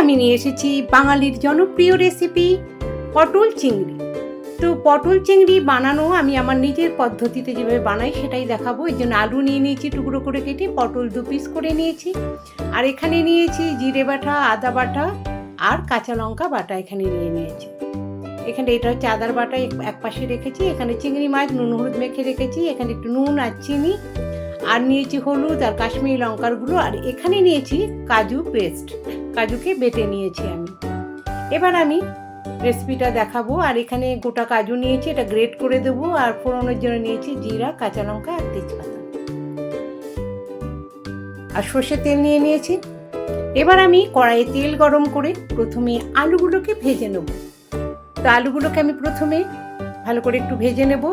আমি নিয়ে এসেছি বাঙালির জনপ্রিয় রেসিপি পটল চিংড়ি। তো পটল চিংড়ি বানানো আমি আমার নিজের পদ্ধতিতে যেভাবে বানাই সেটাই দেখাবো। এই জন্য আলু নিয়ে নিয়েছি, টুকরো করে কেটে পটল দু পিস করে নিয়েছি। আর এখানে নিয়েছি জিরে বাটা, আদা বাটা আর কাঁচা লঙ্কা বাটা এখানে নিয়ে নিয়েছি। এখানে এটা হচ্ছে আদার বাটা এক পাশে রেখেছি। এখানে চিংড়ি মাছ, নুন হলুদ মেখে রেখেছি। এখানে একটু নুন আর চিনি আর নিয়েছি হলুদ আর কাশ্মীরি লঙ্কার গুঁড়ো আর এখানে নিয়েছি কাজু পেস্ট। কাজুকে বেটে নিয়েছি আমি। এবার আমি রেসিপিটা দেখাবো। আর এখানে গোটা কাজু নিয়েছি, এটা গ্রেট করে দেবো আর ফোড়নের জন্য নিয়েছি জিরা, কাঁচা লঙ্কা আর তেজপাতা। আর সর্ষের তেল নিয়ে নিয়েছি। এবার আমি কড়াইয়ে তেল গরম করে প্রথমে আলুগুলোকে ভেজে নেব। তো আলুগুলোকে আমি প্রথমে ভালো করে একটু ভেজে নেব।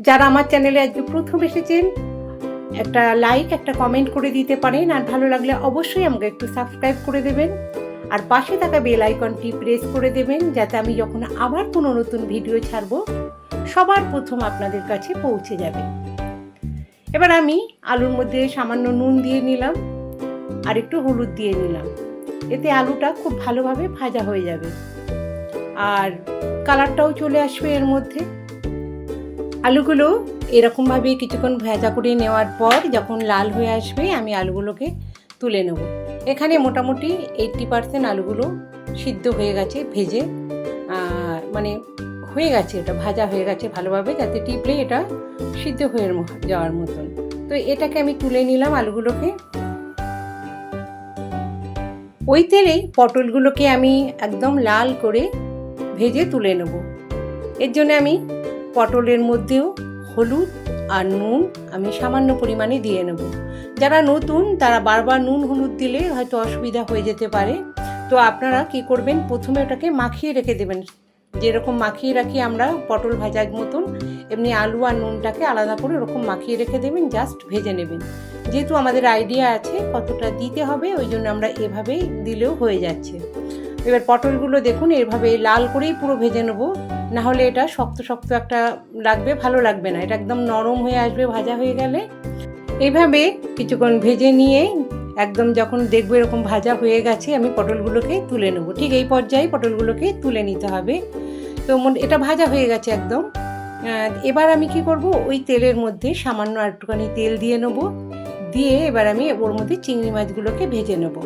যারা আমার চ্যানেলে আজকে প্রথম এসেছেন একটা লাইক একটা কমেন্ট করে দিতে পারেন। আর ভালো লাগলে অবশ্যই আমাকে একটু সাবস্ক্রাইব করে দেবেন। আর পাশে থাকা বেল আইকনটি প্রেস করে দেবেন, যাতে আমি যখন আবার কোনো নতুন ভিডিও ছাড়বো, সবার প্রথম আপনাদের কাছে পৌঁছে যাবে। এবার আমি আলুর মধ্যে সামান্য নুন দিয়ে নিলাম, আর একটু হলুদ দিয়ে নিলাম। এতে আলুটা খুব ভালোভাবে ভাজা হয়ে যাবে। আর কালারটাও চলে আসবে এর মধ্যে। আলুগুলো এরকমভাবে কিছুক্ষণ ভেজা করে নেওয়ার পর যখন লাল হয়ে আসবে, আমি আলুগুলোকে তুলে নেব। এখানে মোটামুটি এইটটি পার্সেন্ট আলুগুলো সিদ্ধ হয়ে গেছে, ভেজে মানে হয়ে গেছে, এটা ভাজা হয়ে গেছে ভালোভাবে যাতে টিপলে এটা সিদ্ধ হয়ে যাওয়ার মতন। তো এটাকে আমি তুলে নিলাম আলুগুলোকে। ওই তেলেই পটলগুলোকে আমি একদম লাল করে ভেজে তুলে নেব। এর জন্য আমি পটলের মধ্যেও হলুদ আর নুন আমি সামান্য পরিমাণে দিয়ে নেব। যারা নতুন, তারা বারবার নুন, হলুদ দিলে হয়তো অসুবিধা হয়ে যেতে পারে। তো আপনারা কি করবেন? প্রথমে ওটাকে মাখিয়ে রেখে দেবেন। যেরকম মাখিয়ে রাখি আমরা পটল ভাজার মতন, এমনি আলু আর নুনটাকে আলাদা করে ওরকম মাখিয়ে রেখে দেবেন, জাস্ট ভেজে নেবেন। যেহেতু আমাদের আইডিয়া আছে কতটা দিতে হবে, ওই জন্য আমরা এভাবেই দিলেও হয়ে যাচ্ছে। এবার পটলগুলো দেখুন, এভাবে লাল করেই পুরো ভেজে নেব। না হলে এটা শক্ত শক্ত একটা লাগবে, ভালো লাগবে না। এটা একদম নরম হয়ে আসবে, ভাজা হয়ে গেলে। এইভাবে কিছুক্ষণ ভেজে নিয়ে একদম যখন দেখব এরকম ভাজা হয়ে গেছে, আমি পটলগুলোকে তুলে নেব। ঠিক এই পর্যায়ে পটলগুলোকে তুলে নিতে হবে। তো এটা ভাজা হয়ে গেছে একদম। এবার আমি কি করব? ওই তেলের মধ্যে সামান্য একটুখানি তেল দিয়ে নেব। দিয়ে এবার আমি ওর মধ্যে চিংড়ি মাছগুলোকে ভেজে নেব।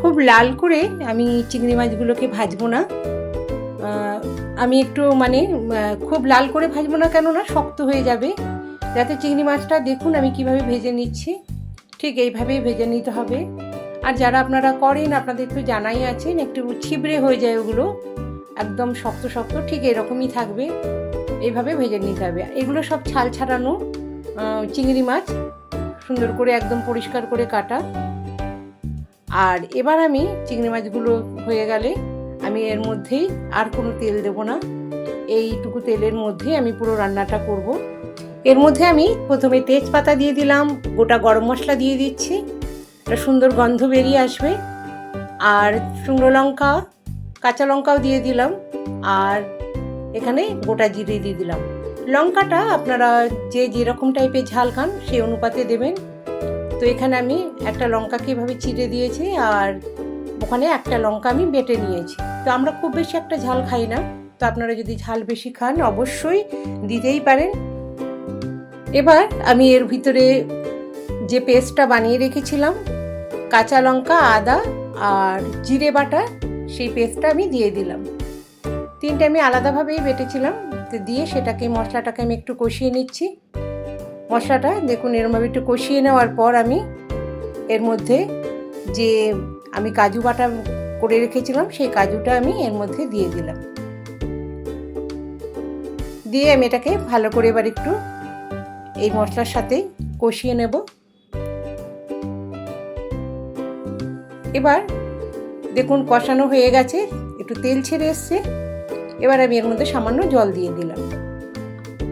খুব লাল করে আমি চিংড়ি মাছগুলোকে ভাজবো না। আমি একটু মানে খুব লাল করে ভাজবো না কেননা শক্ত হয়ে যাবে। যাতে চিংড়ি মাছটা দেখুন আমি কীভাবে ভেজে নিচ্ছি। ঠিক এইভাবেই ভেজে নিতে হবে। আর যারা আপনারা করেন, আপনাদের তো জানাই আছেন একটু ছিবড়ে হয়ে যায় ওগুলো। একদম শক্ত শক্ত, ঠিক এরকমই থাকবে। এইভাবে ভেজে নিতে হবে। এগুলো সব ছাল ছাড়ানো চিংড়ি মাছ। সুন্দর করে একদম পরিষ্কার করে কাটা। আর এবার আমি চিংড়ি মাছগুলো হয়ে গেলে আমি এর মধ্যেই আর কোনো তেল দেব না। এইটুকু তেলের মধ্যে আমি পুরো রান্নাটা করব। এর মধ্যে আমি প্রথমে তেজপাতা দিয়ে দিলাম, গোটা গরম মশলা দিয়ে দিচ্ছি। একটা সুন্দর গন্ধ বেরিয়ে আসবে। আর শুকনো লঙ্কা, কাঁচা লঙ্কাও দিয়ে দিলাম। আর এখানে গোটা জিরে দিয়ে দিলাম। লঙ্কাটা আপনারা যে যেরকম টাইপের ঝাল খান, সেই অনুপাতে দেবেন। তো এখানে আমি একটা লঙ্কাকে এভাবে চিড়ে দিয়েছি আর ওখানে একটা লঙ্কা আমি বেটে নিয়েছি। তো আমরা খুব বেশি একটা ঝাল খাই না। তো আপনারা যদি ঝাল বেশি খান, অবশ্যই দিতেই পারেন। এবার আমি এর ভিতরে যে পেস্টটা বানিয়ে রেখেছিলাম, কাঁচা লঙ্কা, আদা আর জিরে বাটা, সেই পেস্টটা আমি দিয়ে দিলাম। তিনটে আমি আলাদাভাবেই বেটেছিলাম। তো দিয়ে সেটাকে, মশলাটাকে আমি একটু কষিয়ে নিচ্ছি। মশলাটা দেখুন এরমভাবে একটু কষিয়ে নেওয়ার পর আমি এর মধ্যে যে আমি কাজু বাটা করে রেখেছিলাম, সেই কাজুটা আমি এর মধ্যে দিয়ে দিলাম। দিয়ে আমি এটাকে ভালো করে এবার একটু এই মশলার সাথে কষিয়ে নেব। এবার দেখুন কষানো হয়ে গেছে, একটু তেল ছেড়ে এসছে। এবার আমি এর মধ্যে সামান্য জল দিয়ে দিলাম।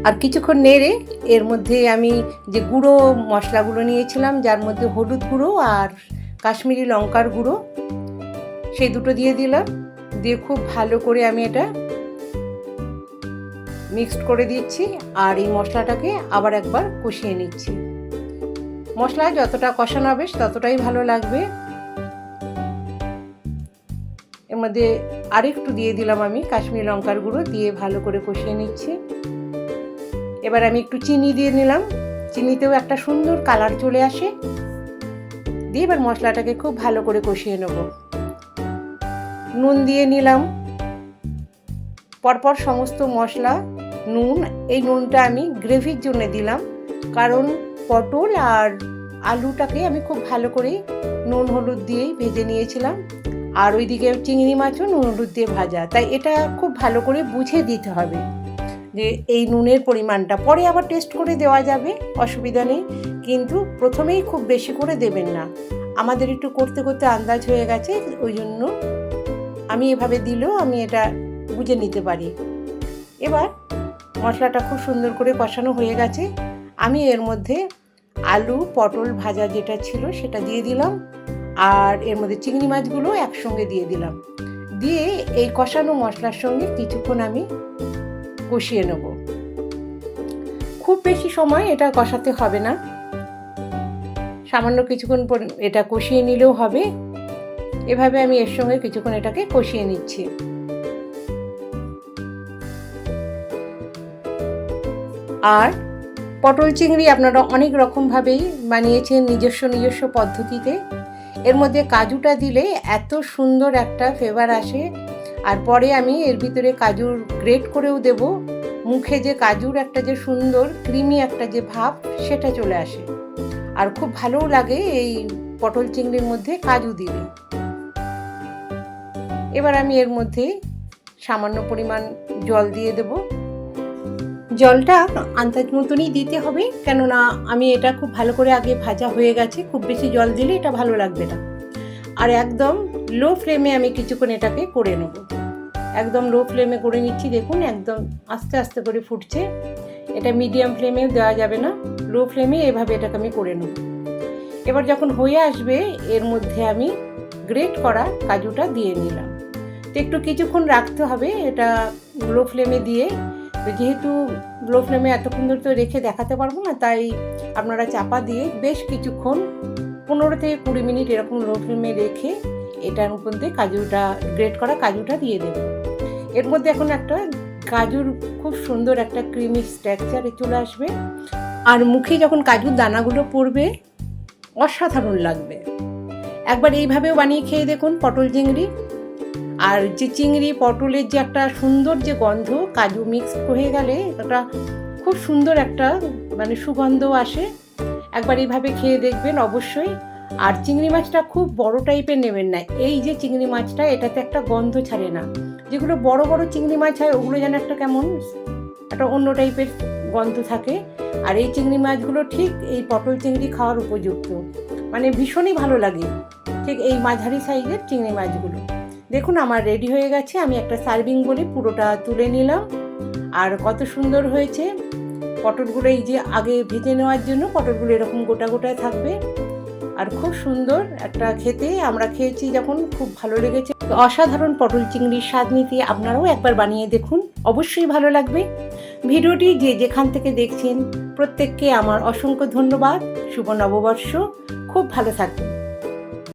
আর কিছুক্ষণ নেড়ে এর মধ্যে আমি যে গুঁড়ো মশলাগুলো নিয়েছিলাম, যার মধ্যে হলুদ গুঁড়ো আর কাশ্মীরি লঙ্কার গুঁড়ো। সেই দুটো দিয়ে দিলাম। দিয়ে খুব ভালো করে আমি এটা মিক্সড করে দিচ্ছি আর এই মশলাটাকে আবার একবার কষিয়ে নিচ্ছি। মশলা যতটা কষানো হবে ততটাই ভালো লাগবে। এর মধ্যে আরেকটু দিয়ে দিলাম আমি কাশ্মীরি লঙ্কার গুঁড়ো দিয়ে ভালো করে কষিয়ে নিচ্ছি। এবার আমি একটু চিনি দিয়ে নিলাম। চিনিতেও একটা সুন্দর কালার চলে আসে। দিয়ে এবার মশলাটাকে খুব ভালো করে কষিয়ে নেব। নুন দিয়ে নিলাম। পরপর সমস্ত মশলা, নুন, এই নুনটা আমি গ্রেভির জন্য দিলাম। কারণ পটল আর আলুটাকে আমি খুব ভালো করে নুন হলুদ দিয়েই ভেজে নিয়েছিলাম। আর ওইদিকে চিংড়ি মাছও নুন হলুদ দিয়ে ভাজা। তাই এটা খুব ভালো করে বুঝে দিতে হবে যে এই নুনের পরিমাণটা। পরে আবার টেস্ট করে দেওয়া যাবে, অসুবিধা নেই। কিন্তু প্রথমেই খুব বেশি করে দেবেন না। আমাদের একটু করতে করতে আন্দাজ হয়ে গেছে, ওই জন্য আমি এভাবে দিলেও আমি এটা বুঝে নিতে পারি। এবার মশলাটা খুব সুন্দর করে কষানো হয়ে গেছে। আমি এর মধ্যে আলু, পটল ভাজা যেটা ছিল সেটা দিয়ে দিলাম। আর এর মধ্যে চিংড়ি মাছগুলো একসঙ্গে দিয়ে দিলাম। দিয়ে এই কষানো মশলার সঙ্গে কিছুক্ষণ আমি কষিয়ে নেব। খুব বেশি সময় এটা কষাতে হবে না। সামান্য কিছুক্ষণ এটা কষিয়ে নিলেও হবে। এভাবে আমি এর সঙ্গে কিছুক্ষণ এটাকে কষিয়ে নিচ্ছি। আর পটল চিংড়ি আপনারা অনেক রকমভাবেই বানিয়েছেন নিজস্ব নিজস্ব পদ্ধতিতে। এর মধ্যে কাজুটা দিলে এত সুন্দর একটা ফ্লেভার আসে। আর পরে আমি এর ভিতরে কাজুর গ্রেট করেও দেব। মুখে যে কাজুর একটা যে সুন্দর ক্রিমি একটা যে ভাব, সেটা চলে আসে। আর খুব ভালোও লাগে এই পটল চিংড়ির মধ্যে কাজু দিলে। এবার আমি এর মধ্যে সামান্য পরিমাণ জল দিয়ে দেব। জলটা আন্দাজ মতনই দিতে হবে, কেননা আমি এটা খুব ভালো করে আগে ভাজা হয়ে গেছে, খুব বেশি জল দিলে এটা ভালো লাগবে না। আর একদম লো ফ্লেমে আমি কিছুক্ষণ এটাকে করে নেব। একদম লো ফ্লেমে করে নিচ্ছি, দেখুন একদম আস্তে আস্তে করে ফুটছে। এটা মিডিয়াম ফ্লেমে দেওয়া যাবে না লো ফ্লেমে এভাবে এটাকে আমি করে নেব। এবার যখন হয়ে আসবে, এর মধ্যে আমি গ্রেট করা কাজুটা দিয়ে নিলাম। তো একটু কিছুক্ষণ রাখতে হবে এটা লো ফ্লেমে দিয়ে। যেহেতু লো ফ্লেমে এতক্ষণ ধরে তো রেখে দেখাতে পারব না, তাই আপনারা চাপা দিয়ে বেশ কিছুক্ষণ, পনেরো থেকে কুড়ি মিনিট এরকম লো ফ্লেমে রেখে এটার মধ্যে কাজুটা গ্রেট করা কাজুটা দিয়ে দেবেন এর মধ্যে এখন একটা কাজুর খুব সুন্দর একটা ক্রিমি স্ট্রাকচারে চলে আসবে। আর মুখে যখন কাজুর দানাগুলো পড়বে, অসাধারণ লাগবে। একবার এইভাবেও বানিয়ে খেয়ে দেখুন পটল চিংড়ি। আর যে চিংড়ি, পটলের যে একটা সুন্দর যে গন্ধ, কাজু মিক্স হয়ে গেলে একটা খুব সুন্দর একটা মানে সুগন্ধ আসে। একবার এইভাবে খেয়ে দেখবেন অবশ্যই। আর চিংড়ি মাছটা খুব বড় টাইপের নেবেন না। এই যে চিংড়ি মাছটা, এটাতে একটা গন্ধ ছাড়ে না। যেগুলো বড় বড় চিংড়ি মাছ হয়, ওগুলো যেন একটা কেমন একটা অন্য টাইপের গন্ধ থাকে। আর এই চিংড়ি মাছগুলো ঠিক এই পটল চিংড়ি খাওয়ার উপযুক্ত। মানে ভীষণই ভালো লাগে ঠিক এই মাঝারি সাইজের চিংড়ি মাছগুলো। দেখুন আমার রেডি হয়ে গেছে, আমি একটা সার্ভিং বলে পুরোটা তুলে নিলাম। আর কত সুন্দর হয়েছে। পটলগুলো এই যে আগে ভেজে নেওয়ার জন্য পটলগুলো এরকম গোটা গোটায় থাকবে। আর খুব সুন্দর একটা খেতে আমরা খেয়েছি যখন খুব ভালো লেগেছে। অসাধারণ পটল চিংড়ির স্বাদ নিতে আপনারাও একবার বানিয়ে দেখুন, অবশ্যই ভালো লাগবে। ভিডিওটি যে যেখান থেকে দেখছেন, প্রত্যেককে আমার অসংখ্য ধন্যবাদ। শুভ নববর্ষ। খুব ভালো থাকবেন।